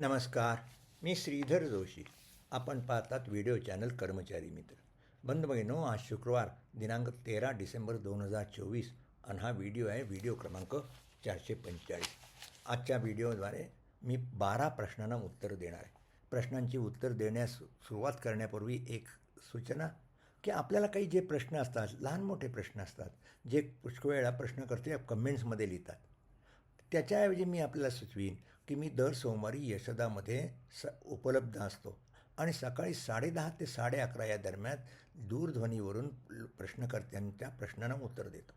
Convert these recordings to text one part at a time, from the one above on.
नमस्कार मी श्रीधर जोशी. आपण पाहतात व्हिडिओ चॅनल कर्मचारी मित्र. बंद बघिनो आज शुक्रवार दिनांक तेरा डिसेंबर दोन हजार चोवीस आणि हा व्हिडिओ आहे व्हिडिओ क्रमांक चारशे पंचेचाळीस. आजच्या व्हिडिओद्वारे मी बारा प्रश्नांना उत्तर देणार आहे. प्रश्नांची उत्तर देण्यास सुरुवात करण्यापूर्वी एक सूचना की आपल्याला काही जे प्रश्न असतात लहान मोठे प्रश्न असतात जे पुष्कळ वेळा प्रश्नकर्ते कमेंट्समध्ये लिहितात. त्याच्याऐवजी मी आपल्याला सुचवीन की मी दर सोमवारी यशदामध्ये स उपलब्ध असतो. आणि सकाळी साडेदहा ते साडे अकरा या दरम्यान दूरध्वनीवरून प्रश्नकर्त्यांच्या प्रश्नांना उत्तर देतो.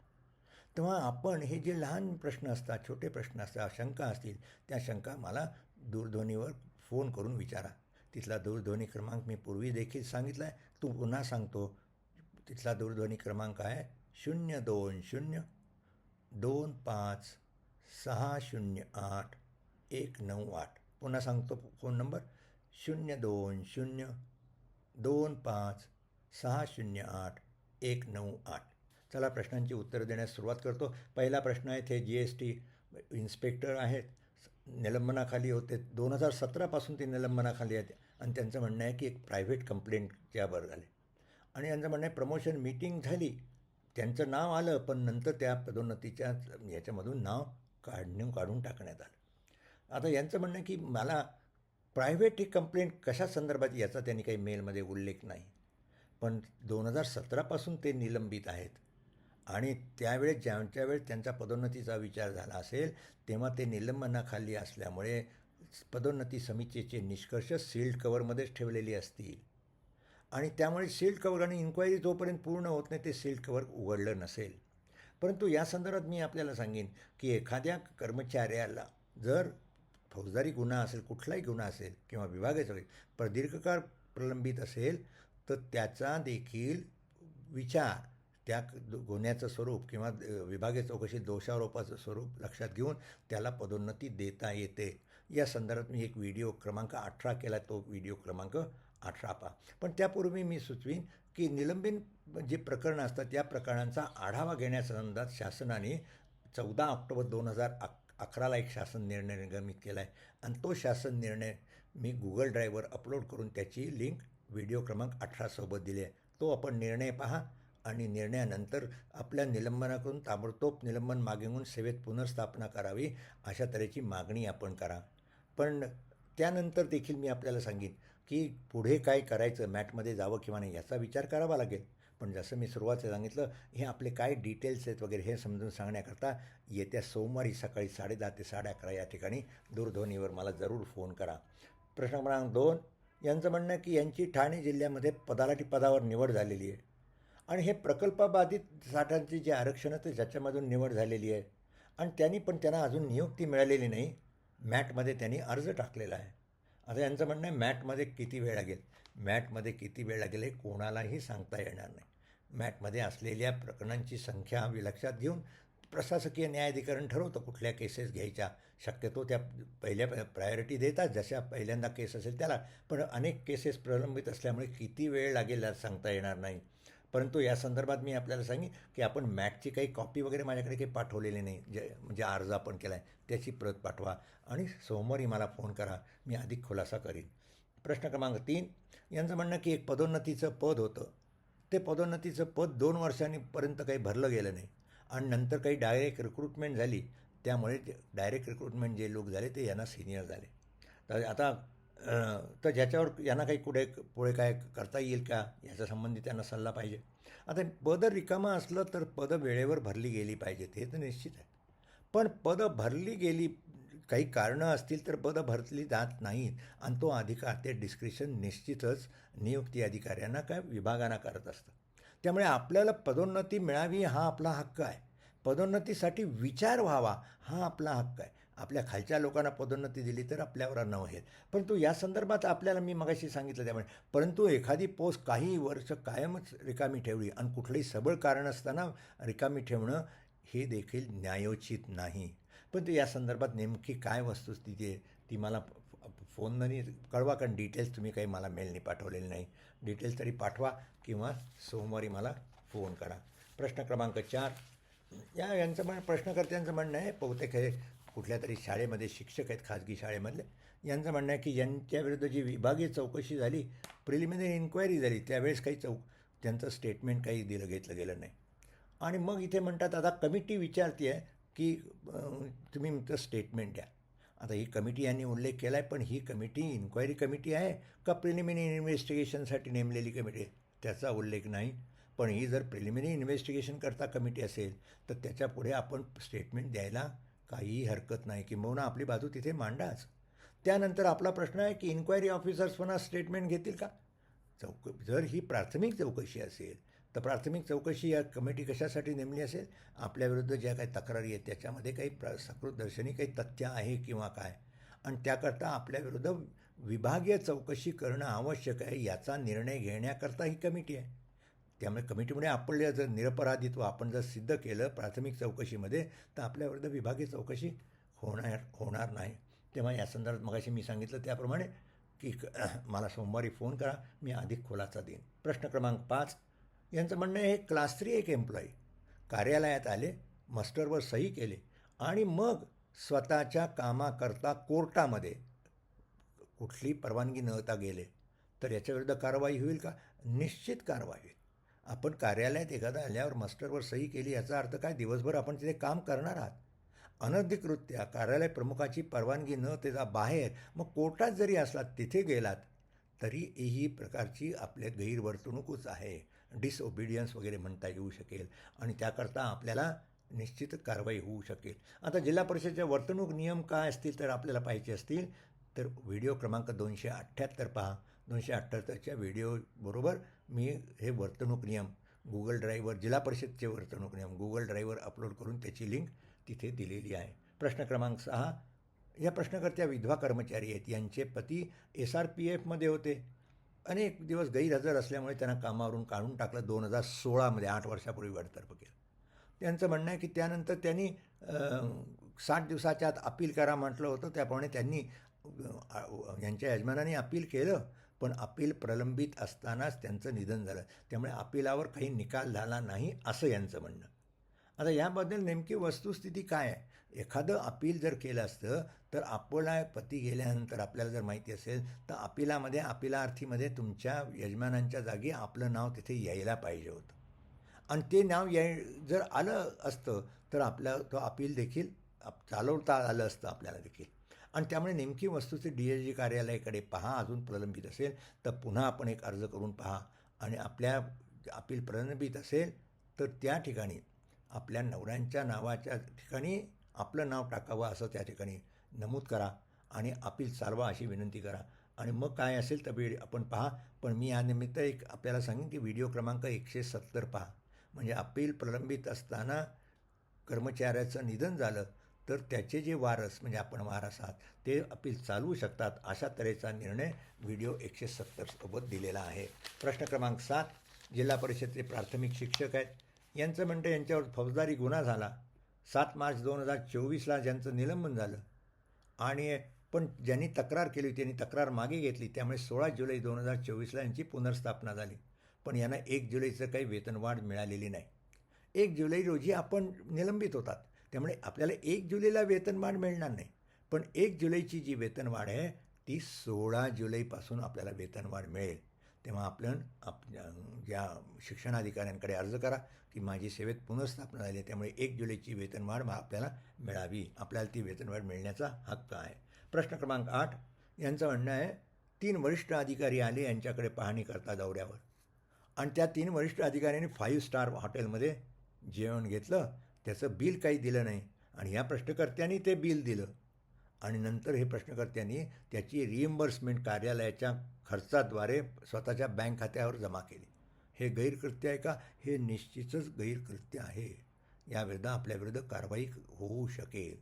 तेव्हा आपण हे जे लहान प्रश्न असतात छोटे प्रश्न असतात शंका असतील त्या शंका मला दूरध्वनीवर फोन करून विचारा. तिथला दूरध्वनी क्रमांक मी पूर्वी देखील सांगितला आहे. तू पुन्हा सांगतो. तिथला दूरध्वनी क्रमांक आहे शून्य दोन शून्य दोन पाच सहा शून्य आठ एक नऊ आठ. पुन्हा सांगतो फोन नंबर. शून्य दोन शून्य दोन पाच सहा शून्य आठ एक नऊ आठ. चला प्रश्नांची उत्तरं देण्यास सुरुवात करतो. पहिला प्रश्न आहे ते जी एस टी इन्स्पेक्टर आहेत. निलंबनाखाली होते. दोन हजार सतरापासून ते निलंबनाखाली आहेत. आणि त्यांचं म्हणणं आहे की एक प्रायव्हेट कंप्लेंटच्या वर झाले. आणि यांचं म्हणणं आहे प्रमोशन मीटिंग झाली. त्यांचं नाव आलं पण नंतर त्या पदोन्नतीच्या याच्यामधून नाव काढणे काढून टाकण्यात आलं. आता यांचं म्हणणं की मला प्रायव्हेट ही कंप्लेंट कशा संदर्भात याचा त्यांनी काही मेलमध्ये उल्लेख नाही. पण दोन हजार सतरापासून ते निलंबित आहेत. आणि त्यावेळेस ज्यांच्या वेळेस त्यांचा पदोन्नतीचा विचार झाला असेल तेव्हा ते निलंबनाखाली असल्यामुळे पदोन्नती समितीचे निष्कर्ष सील्ड कवरमध्येच ठेवलेली असतील. आणि त्यामुळे सील्ड कवर आणि इन्क्वायरी जोपर्यंत पूर्ण होत नाही ते सील्ड कवर उघडलं नसेल. परंतु या संदर्भात मी आपल्याला सांगेन की एखाद्या कर्मचाऱ्याला जर फौजदारी गुन्हा असेल कुठलाही गुन्हा असेल किंवा विभागाचा असेल प्रदीर्घकाळ प्रलंबित असेल तर त्याचा देखील विचार त्या गुन्ह्याचं स्वरूप किंवा विभागीय चौकशी दोषारोपाचं स्वरूप लक्षात घेऊन त्याला पदोन्नती देता येते. या संदर्भात मी एक व्हिडिओ क्रमांक अठरा केला तो व्हिडिओ क्रमांक अठरा पहा. पण त्यापूर्वी मी सुचवीन की निलंबन जे प्रकरणं असतात त्या प्रकरणांचा आढावा घेण्यासंदर्भात शासनाने चौदा ऑक्टोबर दोन हजार अक अकराला एक शासन निर्णय निर्गमित केला आहे आणि तो शासन निर्णय मी गुगल ड्राईव्हवर अपलोड करून त्याची लिंक व्हिडिओ क्रमांक अठरासोबत दिली आहे. तो आपण निर्णय पहा आणि निर्णयानंतर आपल्या निलंबनाकडून ताबडतोब निलंबन मागे घेऊन सेवेत पुनर्स्थापना करावी अशा तऱ्हेची मागणी आपण करा. पण त्यानंतर देखील मी आपल्याला सांगेन की पुढे काय करायचं मॅटमध्ये जावं किंवा नाही याचा विचार करावा लागेल. पण जसं मी सुरुवातीला सांगितलं हे आपले काय डिटेल्स आहेत वगैरे हे समजून सांगण्याकरता येत्या सोमवारी सकाळी साडेदहा ते साडे अकरा या ठिकाणी दूरध्वनीवर मला जरूर फोन करा. प्रश्न क्रमांक दोन यांचं म्हणणं की यांची ठाणे जिल्ह्यामध्ये पदालाटी पदावर निवड झालेली आहे. आणि हे प्रकल्पबाधित साठांचे जे आरक्षण आहे ते ज्याच्यामधून निवड झालेली आहे. आणि त्यांनी पण त्यांना अजून नियुक्ती मिळालेली नाही. मॅटमध्ये त्यांनी अर्ज टाकलेला आहे. आता यांचं म्हणणं आहे मॅटमध्ये किती वेळ लागेल? मॅटमध्ये किती वेळ लागेल हे कोणालाही सांगता येणार नाही. मॅटमध्ये असलेल्या प्रकरणांची संख्या वि- लक्षात घेऊन प्रशासकीय न्यायाधिकरण ठरवतं कुठल्या केसेस घ्यायच्या. शक्यतो त्या पहिल्या प्रायोरिटी देतात जशा पहिल्यांदा केस असेल त्याला. पण अनेक केसेस प्रलंबित असल्यामुळे किती वेळ लागेल सांगता येणार नाही. परंतु या संदर्भात मी आपल्याला सांगेन की आपण मॅटची काही कॉपी वगैरे माझ्याकडे काही पाठवलेली नाही. जे म्हणजे अर्ज आपण केला आहे त्याची प्रत पाठवा आणि सोमवारी मला फोन करा मी अधिक खुलासा करीन. प्रश्न क्रमांक तीन. यांचं म्हणणं की एक पदोन्नतीचं पद होतं. ते पदोन्नतीचं पद दोन वर्षांपर्यंत काही भरलं गेलं नाही. आणि नंतर काही डायरेक्ट रिक्रुटमेंट झाली. त्यामुळे डायरेक्ट रिक्रुटमेंट जे लोक झाले ते यांना सिनियर झाले. तर आता तर ज्याच्यावर यांना काही कुठे पुढे काय करता येईल का याच्या संबंधी त्यांना सल्ला पाहिजे. आता पदं रिकामा असलं तर पदं वेळेवर भरली गेली पाहिजेत हे तर निश्चित आहे. पण पदं भरली गेली काही कारणं असतील तर पदं भरतली जात नाहीत. आणि तो अधिकार ते डिस्क्रिप्शन निश्चितच नियुक्ती अधिकाऱ्यांना काय विभागांना करत असतं. त्यामुळे आपल्याला पदोन्नती मिळावी हा आपला हक्क आहे. पदोन्नतीसाठी विचार व्हावा हा आपला हक्क आहे. आपल्या खालच्या लोकांना पदोन्नती दिली तर आपल्यावर न होईल परंतु या संदर्भात आपल्याला मी मगाशी सांगितलं त्यामुळे परंतु एखादी पोस्ट काही वर्ष कायमच रिकामी ठेवली आणि कुठलंही सबळ कारण असताना रिकामी ठेवणं हे देखील न्यायोचित नाही. पण ते या संदर्भात नेमकी काय वस्तुस्थिती आहे ती मला फोनने कळवा कारण डिटेल्स तुम्ही काही मला मेलने पाठवलेले नाही. डिटेल्स तरी पाठवा किंवा सोमवारी मला फोन करा. प्रश्न क्रमांक चार. या यांचं म्हण प्रश्नकर्त्यांचं म्हणणं आहे बहुतेक हे कुठल्या तरी शाळेमध्ये शिक्षक आहेत खाजगी शाळेमधले. यांचं म्हणणं आहे की यांच्याविरुद्ध जी विभागीय चौकशी झाली प्रिलिमिनरी इन्क्वायरी झाली त्यावेळेस काही चौ त्यांचं स्टेटमेंट काही दिलं घेतलं गेलं नाही. आणि मग इथे म्हणतात आता कमिटी विचारते आहे की तुम्ही तुमचं स्टेटमेंट द्या. आता ही कमिटी यांनी उल्लेख केला आहे पण ही कमिटी इन्क्वायरी कमिटी आहे का प्रिलिमिनरी इन्व्हेस्टिगेशनसाठी नेमलेली कमिटी आहे त्याचा उल्लेख नाही. पण ही जर प्रिलिमिनरी इन्व्हेस्टिगेशन करता कमिटी असेल तर त्याच्यापुढे आपण स्टेटमेंट द्यायला काहीही हरकत नाही. किंबहुना आपली बाजू तिथे मांडाच. त्यानंतर आपला प्रश्न आहे की इन्क्वायरी ऑफिसर्स पुन्हा स्टेटमेंट घेतील का? चौक जर ही प्राथमिक चौकशी असेल तर प्राथमिक चौकशी या कमिटी कशासाठी नेमली असेल? आपल्याविरुद्ध ज्या काही तक्रारी आहेत त्याच्यामध्ये काही प्र सकृतदर्शनी काही तथ्य आहे किंवा काय? आणि त्याकरता आपल्याविरुद्ध विभागीय चौकशी करणं आवश्यक आहे याचा निर्णय घेण्याकरता ही कमिटी आहे. त्यामुळे कमिटीमुळे आपलं जर निरपराधित्व आपण जर सिद्ध केलं प्राथमिक चौकशीमध्ये तर आपल्याविरुद्ध विभागीय चौकशी होणार होणार नाही. तेव्हा या संदर्भात मगाशी मी सांगितलं त्याप्रमाणे की क- मला सोमवारी फोन करा मी अधिक खुलासा देईन. प्रश्न क्रमांक पाच यांचं म्हणणं हे क्लास थ्री एक एम्प्लॉई. कार्यालयात आले मास्टरवर सही केले आणि मग स्वतःच्या कामाकरता कोर्टामध्ये कुठली परवानगी न होता गेले. तर याच्याविरुद्ध कारवाई होईल का? निश्चित कारवाई होईल. आपण कार्यालयात एखादा आल्यावर मास्टरवर सही केली याचा अर्थ काय? दिवसभर आपण तिथे काम करणार आहात. अनधिकृत्या कार्यालय प्रमुखाची परवानगी न त्याचा बाहेर मग कोर्टात जरी असलात तिथे गेलात तरी ही प्रकारची आपल्या गैरवर्तणूकच आहे. डिसओबिडियन्स वगैरे म्हणता येऊ शकेल आणि त्याकरता आपल्याला निश्चित कारवाई होऊ शकेल. आता जिल्हा परिषदेच्या वर्तणूक नियम काय असतील तर आपल्याला पाहिजे असतील तर व्हिडिओ क्रमांक दोनशे अठ्ठ्याहत्तर पहा. दोनशे अठ्ठ्याहत्तरच्या व्हिडिओबरोबर मी हे वर्तणूक नियम गुगल ड्राईव्हवर जिल्हा परिषदचे वर्तणूक नियम गुगल ड्राईव्हवर अपलोड करून त्याची लिंक तिथे दिलेली आहे. प्रश्न क्रमांक सहा. या प्रश्नकर्त्या विधवा कर्मचारी आहेत. यांचे पती एस आर पी एफमध्ये होते. अनेक दिवस गैरहजर असल्यामुळे त्यांना कामावरून काढून टाकलं. दोन हजार सोळामध्ये आठ वर्षापूर्वी बडतर्फ केलं. त्यांचं म्हणणं आहे की त्यानंतर त्यांनी साठ दिवसाच्या आत अपील करा म्हटलं होतं. त्याप्रमाणे त्यांनी यांच्या यजमानाने अपील केलं पण अपील प्रलंबित असतानाच त्यांचं निधन झालं. त्यामुळे अपिलावर काही निकाल झाला नाही असं यांचं म्हणणं. आता याबद्दल नेमकी वस्तुस्थिती काय आहे? एखादं अपील जर केलं असतं तर आपला पती गेल्यानंतर आपल्याला जर माहिती असेल तर अपिलामध्ये अपिलार्थीमध्ये तुमच्या यजमानांच्या जागी आपलं नाव तिथे यायला पाहिजे होतं. आणि ते नाव याय जर आलं असतं तर आपल्या तो अपील देखील आप- चालवता आलं असतं आपल्याला देखील. आणि त्यामुळे नेमकी वस्तुस्थिती डी एस जी कार्यालयाकडे पहा अजून प्रलंबित असेल तर पुन्हा आपण एक अर्ज करून पहा. आणि आपल्या अपील प्रलंबित असेल तर त्या ठिकाणी आपल्या नवऱ्यांच्या नावाच्या ठिकाणी आपलं नाव टाकावं असं त्या ठिकाणी नमूद करा आणि अपील चालवा अशी विनंती करा. आणि मग काय असेल तर वेळ आपण पहा. पण मी यानिमित्त एक आपल्याला सांगेन की व्हिडिओ क्रमांक एकशे सत्तर पहा. म्हणजे अपील प्रलंबित असताना कर्मचाऱ्याचं निधन झालं तर त्याचे जे वारस म्हणजे आपण वारस आहात ते अपील चालवू शकतात अशा तऱ्हेचा निर्णय व्हिडिओ एकशे सत्तरसोबत दिलेला आहे. प्रश्न क्रमांक सात जिल्हा परिषदेचे प्राथमिक शिक्षक आहेत. यांचं म्हणतं यांच्यावर फौजदारी गुन्हा झाला. सात मार्च दोन हजार चोवीसला ज्यांचं निलंबन झालं आणि पण ज्यांनी तक्रार केली होती त्यांनी तक्रार मागे घेतली त्यामुळे सोळा जुलै दोन हजार चोवीसला यांची पुनर्स्थापना झाली. पण यांना एक जुलैचं काही वेतनवाढ मिळालेली नाही. एक जुलै रोजी आपण निलंबित होतात. त्यामुळे आपल्याला एक जुलैला वेतनवाढ मिळणार नाही. पण एक जुलैची जी वेतनवाढ आहे ती सोळा जुलैपासून आपल्याला वेतनवाढ मिळेल. तेव्हा आपण आप ज्या शिक्षणाधिकाऱ्यांकडे अर्ज करा की माझी सेवेत पुनर्स्थापना झाली आहे, त्यामुळे एक जुलैची वेतनवाढ आपल्याला मिळावी. आपल्याला ती वेतनवाढ मिळण्याचा हक्क आहे. प्रश्न क्रमांक आठ. यांचं म्हणणं आहे तीन वरिष्ठ अधिकारी आले यांच्याकडे पाहणी करता दौऱ्यावर. आणि त्या तीन वरिष्ठ अधिकाऱ्यांनी फाईव्ह स्टार हॉटेलमध्ये जेवण घेतलं. त्याचं बिल काही दिलं नाही. आणि या प्रश्नकर्त्यांनी ते बिल दिलं. आणि नंतर हे प्रश्नकर्त्यांनी त्याची रिएम्बर्समेंट कार्यालयाच्या खर्चाद्वारे स्वतःच्या बँक खात्यावर जमा केली. हे गैरकृत्य आहे का? हे निश्चितच गैरकृत्य आहे. याविरुद्ध आपल्याविरुद्ध कारवाई होऊ शकेल.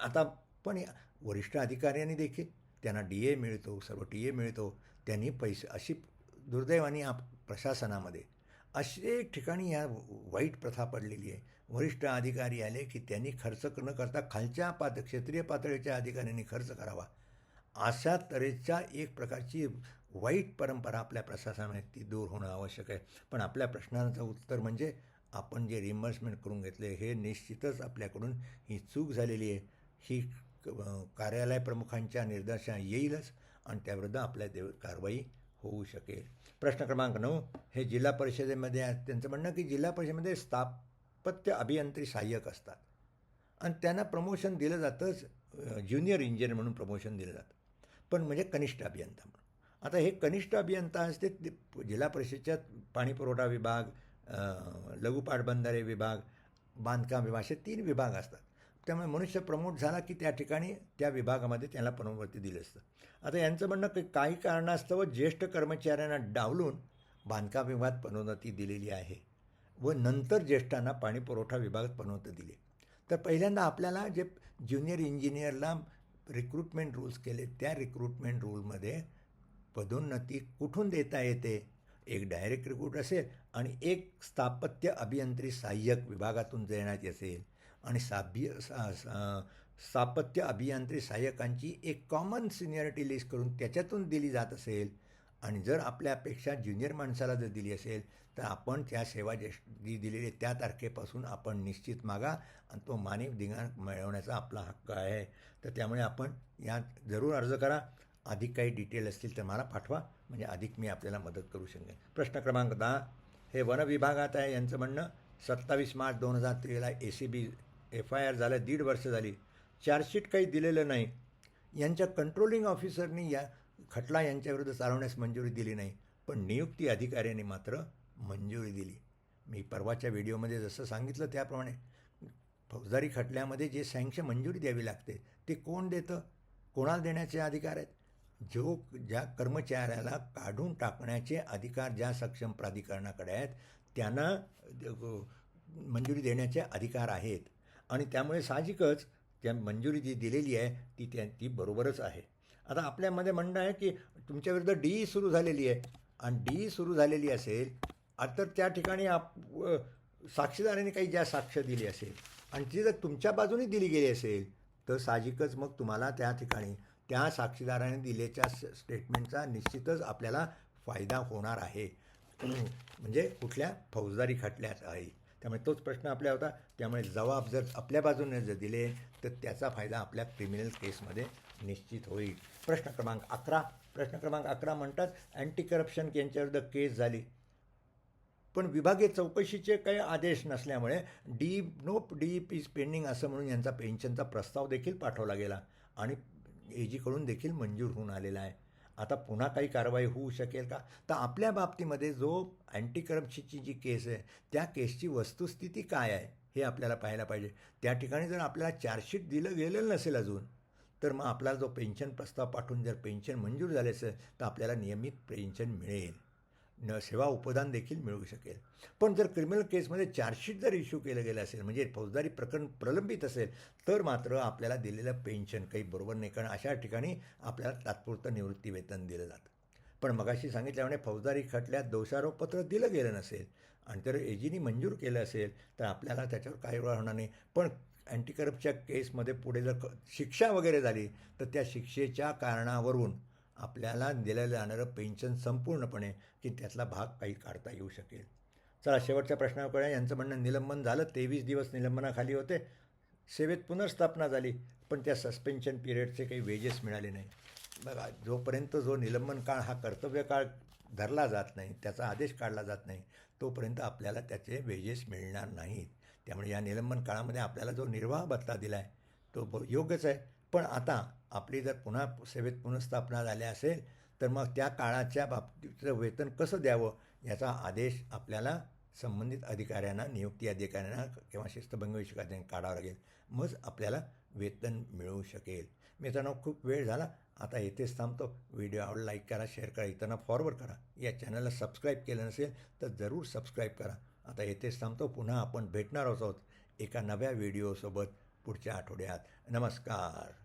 आता पण या वरिष्ठ अधिकाऱ्यांनी देखील त्यांना डी ए मिळतो सर्व टी ए मिळतो त्यांनी पैसे अशी दुर्दैवानी आप प्रशासनामध्ये. असे ठिकाणी या वाईट प्रथा पडलेली आहे. वरिष्ठ अधिकारी आले की त्यांनी खर्च न करता खालच्या पात क्षेत्रीय पातळीच्या अधिकाऱ्यांनी खर्च करावा. अशा तऱ्हेच्या एक प्रकारची वाईट परंपरा आपल्या प्रशासनामध्ये ती दूर होणं आवश्यक आहे. पण आपल्या प्रश्नांचं उत्तर म्हणजे आपण जे रिमर्समेंट करून घेतले हे निश्चितच आपल्याकडून ही चूक झालेली आहे. ही कार्यालय प्रमुखांच्या निर्देशा येईलच आणि त्याविरुद्ध आपल्या देव कारवाई होऊ शकेल. प्रश्न क्रमांक नऊ हे जिल्हा परिषदेमध्ये त्यांचं म्हणणं की जिल्हा परिषदेमध्ये स्थापत्य अभियंत्री सहाय्यक असतात. आणि त्यांना प्रमोशन दिलं जातंच ज्युनियर इंजिनियर म्हणून प्रमोशन दिलं जातं. पण म्हणजे कनिष्ठ अभियंता म्हणून. आता हे कनिष्ठ अभियंता असते ते जिल्हा परिषदेच्या पाणीपुरवठा विभाग अं, लघु पाटबंधारे विभाग बांधकाम विभाग असे तीन विभाग असतात. त्यामुळे मनुष्य प्रमोट झाला की त्या ठिकाणी त्या विभागामध्ये त्याला पनोवृत्ती दिली असतं. आता यांचं म्हणणं की काही कारणास्तव ज्येष्ठ कर्मचाऱ्यांना डावलून बांधकाम विभागात पनोन्नती दिलेली आहे व नंतर ज्येष्ठांना पाणीपुरवठा विभागात पनोन्नती दिली. तर पहिल्यांदा आपल्याला जे ज्युनियर इंजिनियरला रिक्रुटमेंट रूल्स केले त्या रिक्रुटमेंट रूलमध्ये पदोन्नती कुठून देता येते? एक डायरेक्ट रिक्रूट असेल आणि एक स्थापत्य अभियंत्री सहाय्यक विभागातून देण्यात असेल आणि साभ्य सा- सा- स्थापत्य अभियांत्री सहाय्यकांची एक कॉमन सिनियरिटी लिस्ट करून त्याच्यातून दिली जात असेल. आणि जर आपल्यापेक्षा ज्युनियर माणसाला जर दिली असेल तर आपण त्या सेवा जे जी दिलेली त्या तारखेपासून आपण निश्चित मागा आणि तो मानव दिगाण मिळवण्याचा आपला हक्क आहे. तर त्यामुळे आपण यात जरूर अर्ज करा. अधिक काही डिटेल असतील तर मला पाठवा. म्हणजे अधिक मी आपल्याला मदत करू शकेन. प्रश्न क्रमांक दहा. हे वन विभागात आहे यांचं म्हणणं. सत्तावीस मार्च दोन हजार तेरा A C B F I R झालं दीड वर्ष झाली. चार्जशीट काही दिलेलं नाही. यांच्या कंट्रोलिंग ऑफिसरनी या खटला यांच्याविरुद्ध चालवण्यास मंजुरी दिली नाही. पण नियुक्ती अधिकाऱ्यांनी मात्र मंजुरी दिली. मी परवाच्या व्हिडिओमध्ये जसं सांगितलं त्याप्रमाणे फौजदारी खटल्यामध्ये जे सँक्शन मंजुरी द्यावी लागते ते कोण देतं? कोणाला देण्याचे अधिकार आहेत? जो ज्या कर्मचाऱ्याला काढून टाकण्याचे अधिकार ज्या सक्षम प्राधिकरणाकडे आहेत त्यांना मंजुरी देण्याचे अधिकार आहेत. आणि त्यामुळे साहजिकच त्या मंजुरी जी दिलेली आहे ती त्या ती बरोबरच आहे. आता आपल्यामध्ये म्हणणं आहे की तुमच्याविरुद्ध डी सुरू झालेली आहे. आणि डी सुरू झालेली असेल तर त्या ठिकाणी आप साक्षीदाराने साक्षीदारांनी काही ज्या साक्ष दिली असेल आणि ती जर तुमच्या बाजूने दिली गेली असेल तर साहजिकच मग तुम्हाला त्या ठिकाणी त्या साक्षीदाराने दिलेल्या स्टेटमेंटचा निश्चितच आपल्याला फायदा होणार आहे. म्हणजे कुठल्या फौजदारी खटल्यात आहे. त्यामुळे तोच प्रश्न आपल्या होता. त्यामुळे जबाब जर आपल्या बाजूने जर दिले तर त्याचा फायदा आपल्या क्रिमिनल केसमध्ये निश्चित होईल. प्रश्न क्रमांक अकरा. प्रश्न क्रमांक अकरा म्हणतात अँटी करप्शन यांच्याविरुद्ध केस झाली पण विभागीय चौकशीचे काही आदेश नसल्यामुळे D no D P pending असं म्हणून यांचा पेन्शनचा प्रस्ताव देखील पाठवला गेला. आणि एजीकडून देखील मंजूर होऊन आलेला आहे. आता पुन्हा काही कारवाई होऊ शकेल का? तर आपल्या बाबतीमध्ये जो अँटी करप्शनची जी केस आहे त्या केसची वस्तुस्थिती काय आहे हे आपल्याला पाहायला पाहिजे. त्या ठिकाणी जर आपल्याला चार्जशीट दिलं गेलेलं नसेल अजून तर मग आपला जो पेन्शन प्रस्ताव पाठवून जर पेन्शन मंजूर झाले असेल तर आपल्याला नियमित पेन्शन मिळेल. सेवा उपदान देखील मिळू शकेल. पण जर क्रिमिनल केसमध्ये चार्जशीट जर इश्यू केलं गेलं असेल म्हणजे फौजदारी प्रकरण प्रलंबित असेल तर मात्र आपल्याला दिलेलं पेन्शन काही बरोबर नाही. कारण अशा ठिकाणी आपल्याला तात्पुरतं निवृत्ती वेतन दिलं जातं. पण मगाशी सांगितल्याप्रमाणे फौजदारी खटल्यात दोषारोपपत्र दिलं गेलं नसेल आणि जर एजीनी मंजूर केलं असेल तर आपल्याला त्याच्यावर काही वेळा होणार नाही. पण अँटी करप्शनच्या केसमध्ये पुढे जर शिक्षा वगैरे झाली तर त्या शिक्षेच्या कारणावरून आपल्याला दिलं जाणारं पेन्शन संपूर्णपणे की त्यातला भाग काही काढता येऊ शकेल. चला शेवटच्या प्रश्नाकडे यांचं म्हणणं निलंबन झालं तेवीस दिवस निलंबनाखाली होते. सेवेत पुनर्स्थापना झाली पण त्या सस्पेन्शन पिरियडचे काही वेजेस मिळाले नाही. बघा जोपर्यंत जो निलंबन काळ हा कर्तव्य काळ धरला जात नाही त्याचा आदेश काढला जात नाही तोपर्यंत आपल्याला त्याचे वेजेस मिळणार नाहीत. त्यामुळे या निलंबन काळामध्ये आपल्याला जो निर्वाह भत्ता दिला आहे तो योग्यच आहे. पण आता आपली जर पुन्हा सेवेत पुनर्स्थापना झाल्या असेल तर मग त्या काळाच्या बाबतीचं वेतन कसं द्यावं याचा आदेश आपल्याला संबंधित अधिकाऱ्यांना नियुक्ती अधिकाऱ्यांना किंवा शिस्तभंग अधिकाऱ्यांना काढावं लागेल. मग आपल्याला वेतन मिळू शकेल. मित्रांनो खूप वेळ झाला. आता येथेच थांबतो. व्हिडिओ आवड लाईक करा शेअर करा इतरांना फॉरवर्ड करा. या चॅनलला सबस्क्राईब केलं नसेल तर जरूर सबस्क्राईब करा. आता येथेच थांबतो. पुन्हा आपण भेटणार आहोत एका नव्या व्हिडिओसोबत पुढच्या आठवड्यात. नमस्कार.